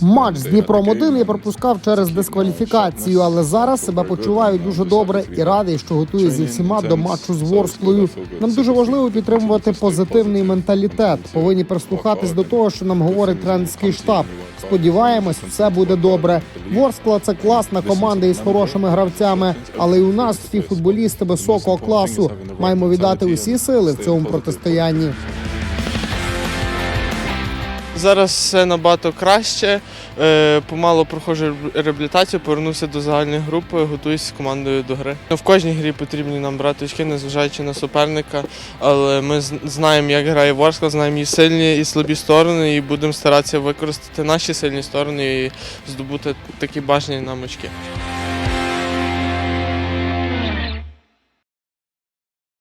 Матч з Дніпром 1 я пропускав через дискваліфікацію, але зараз себе почуваю дуже добре і радий, що готую зі всіма до матчу з Ворсклою. Нам дуже важливо підтримувати позитивний менталітет. Повинні прислухатись до того, що нам говорить тренерський штаб. Сподіваємось, все буде добре. Ворскла це класна команда із хорошими гравцями, але й у нас всі футболісти високого класу. Маємо віддати усі сили в цьому протистоянні. Зараз все набагато краще. Е, Помало проходжу реабілітацію, повернувся до загальної групи, готуюся з командою до гри. В кожній грі потрібні нам брати очки, незважаючи на суперника. Але ми знаємо, як грає Ворскла, знаємо її сильні і слабі сторони, і будемо старатися використати наші сильні сторони і здобути такі бажані нам очки.